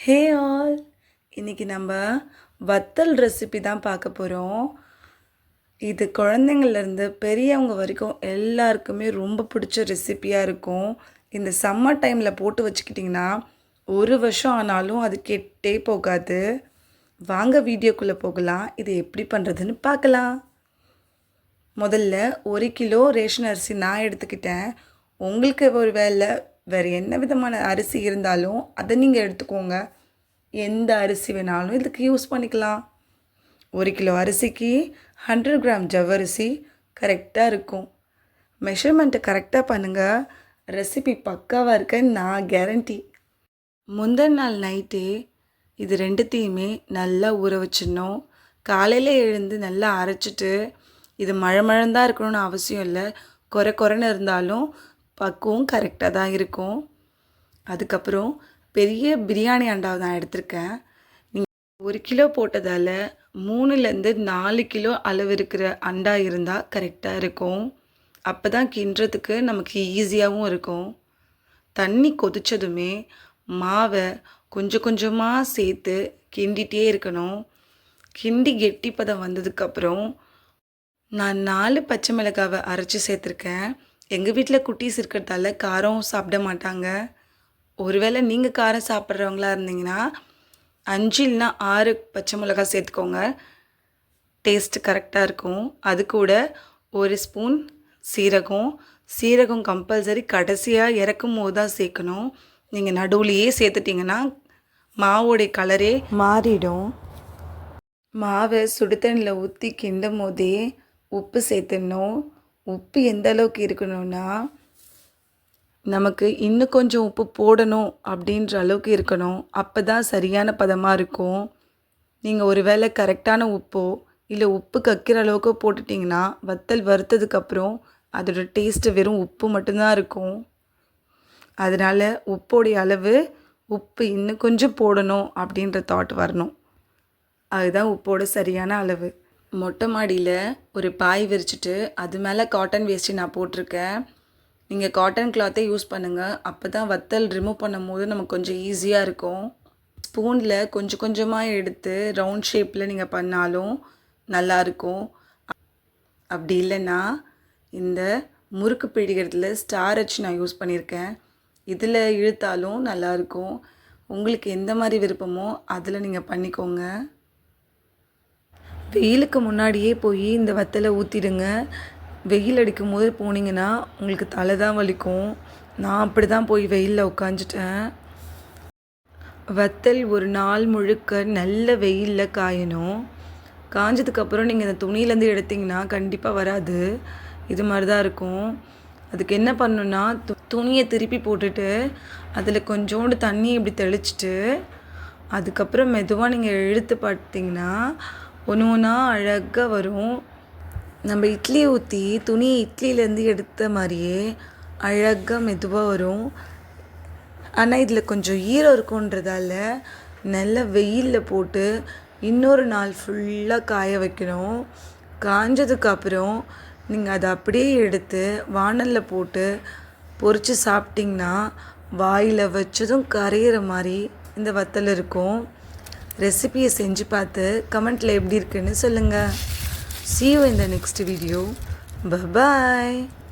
Hey all. இன்றைக்கி நம்ம வத்தல் ரெசிபி தான் பார்க்க போகிறோம் இது குழந்தைங்கள்லேருந்து பெரியவங்க வரைக்கும் எல்லாருக்குமே ரொம்ப பிடிச்ச ரெசிபியாக இருக்கும். இந்த சம்மர் டைமில் போட்டு வச்சுக்கிட்டிங்கன்னா ஒரு வருஷம் ஆனாலும் அது கெட்டே போகாது. வாங்க வீடியோக்குள்ளே போகலாம். இது எப்படி பண்ணுறதுன்னு பார்க்கலாம். முதல்ல ஒரு கிலோ ரேஷன் அரிசி நான் எடுத்துக்கிட்டேன். உங்களுக்கு ஒரு வேலை வேறு என்ன விதமான அரிசி இருந்தாலும் அதை நீங்கள் எடுத்துக்கோங்க. எந்த அரிசி வேணாலும் இதுக்கு யூஸ் பண்ணிக்கலாம். ஒரு கிலோ அரிசிக்கு ஹண்ட்ரட் கிராம் ஜவ்வரிசி கரெக்டாக இருக்கும். மெஷர்மெண்ட்டை கரெக்டாக பண்ணுங்கள் ரெசிபி பக்காவாக இருக்க நான் கேரண்டி முந்தின நாள் நைட்டே இது ரெண்டுத்தையுமே நல்லா ஊற வச்சிடணும். காலையில் எழுந்து நல்லா அரைச்சிட்டு இது மழை மழந்தான் இருக்கணும்னு அவசியம் இல்லை. குறை குறைன்னு இருந்தாலும் பக்குவம் கரெக்டாக தான் இருக்கும். அதுக்கப்புறம் பெரிய பிரியாணி அண்டாவை நான் எடுத்திருக்கேன். நீங்கள் ஒரு கிலோ போட்டதால் மூணுலேருந்து நாலு கிலோ அளவு இருக்கிற அண்டா இருந்தால் கரெக்டாக இருக்கும். அப்போ தான் கிண்டுறதுக்கு நமக்கு ஈஸியாகவும் இருக்கும். தண்ணி கொதிச்சதுமே மாவை கொஞ்சம் கொஞ்சமாக சேர்த்து கிண்டிகிட்டே இருக்கணும். கிண்டி கெட்டிப்பதம் வந்ததுக்கப்புறம் நான் நாலு பச்சை மிளகாவை அரைச்சி சேர்த்துருக்கேன். எங்கள் வீட்டில் குட்டீஸ் இருக்கிறதால காரம் சாப்பிட மாட்டாங்க. ஒருவேளை நீங்கள் காரம் சாப்பிட்றவங்களா இருந்தீங்கன்னா அஞ்சு இல்லைனா ஆறு பச்சை மிளகா சேர்த்துக்கோங்க. டேஸ்ட்டு கரெக்டாக இருக்கும். அது கூட ஒரு ஸ்பூன் சீரகம். சீரகம் கம்பல்சரி கடைசியாக இறக்கும் போது தான் சேர்க்கணும். நீங்கள் நடுவுலையே சேர்த்துட்டிங்கன்னா மாவோடைய கலரே மாறிடும். மாவை சுடுதண்ணியில் ஊற்றி கிண்டும் போதே உப்பு சேர்த்துடணும். உப்பு எந்த அளவுக்கு இருக்கணும்னா நமக்கு இன்னும் கொஞ்சம் உப்பு போடணும் அப்படின்ற அளவுக்கு இருக்கணும். அப்போ தான் சரியான பதமாக இருக்கும். நீங்கள் ஒரு வேளை கரெக்டான உப்போ இல்லை உப்பு கக்கிற அளவுக்கு போட்டுட்டிங்கன்னா வத்தல் வறுத்ததுக்கப்புறம் அதோட டேஸ்ட்டு வெறும் உப்பு மட்டும்தான் இருக்கும். அதனால் உப்போடைய அளவு உப்பு இன்னும் கொஞ்சம் போடணும் அப்படின்ற தாட் வரணும். அதுதான் உப்போட சரியான அளவு. மொட்டை மாடியில் ஒரு பாய் விரிச்சிட்டு அது மேலே காட்டன் வேஸ்ட்டு நான் போட்டிருக்கேன். நீங்கள் காட்டன் கிளாத்தே யூஸ் பண்ணுங்கள் அப்போ தான் வத்தல் ரிமூவ் பண்ணும் போது நமக்கு கொஞ்சம் ஈஸியாக இருக்கும். ஸ்பூனில் கொஞ்சம் கொஞ்சமாக எடுத்து ரவுண்ட் ஷேப்பில் நீங்கள் பண்ணாலும் நல்லாயிருக்கும் அப்படி இல்லைன்னா இந்த முறுக்கு பிடிக்கிறதுல ஸ்டார் வச்சு நான் யூஸ் பண்ணியிருக்கேன் இதில் இழுத்தாலும் நல்லாயிருக்கும் உங்களுக்கு எந்த மாதிரி விருப்பமோ அதில் நீங்கள் பண்ணிக்கோங்க. வெயிலுக்கு முன்னாடியே போய் இந்த வத்தலை ஊற்றிடுங்க வெயில் அடிக்கும் போது போனீங்கன்னா உங்களுக்கு தலை தான் வலிக்கும். நான் அப்படி தான் போய் வெயிலில் உட்காந்துட்டேன் வத்தல் ஒரு நாள் முழுக்க நல்ல வெயிலில் காயணும். காஞ்சதுக்கப்புறம் நீங்கள் இந்த துணியிலேருந்து எடுத்திங்கன்னா கண்டிப்பாக வராது. இது மாதிரி தான் இருக்கும். அதுக்கு என்ன பண்ணணுன்னா து துணியை திருப்பி போட்டுட்டு அதில் கொஞ்சோண்டு தண்ணி இப்படி தெளிச்சிட்டு அதுக்கப்புறம் மெதுவாக நீங்கள் இழுத்து பார்த்தீங்கன்னா ஒன்று ஒன்றா அழகாக வரும். நம்ம இட்லி ஊற்றி துணி இட்லியிலேருந்து எடுத்த மாதிரியே அழகாக மெதுவாக வரும். ஆனால் இதில் கொஞ்சம் ஈரம் இருக்குன்றதால நல்ல வெயிலில் போட்டு இன்னொரு நாள் ஃபுல்லாக காய வைக்கணும். காஞ்சதுக்கப்புறம் நீங்கள் அதை அப்படியே எடுத்து வானலில் போட்டு பொறிச்சு சாப்பிட்டிங்கன்னா வாயில் வச்சதும் கரையிற மாதிரி இந்த வத்தல் இருக்கும். ரெசிபியை செஞ்சு பார்த்து கமெண்ட்டில் எப்படி இருக்குன்னு சொல்லுங்கள் சி யூ இந்த நெக்ஸ்ட் வீடியோ video.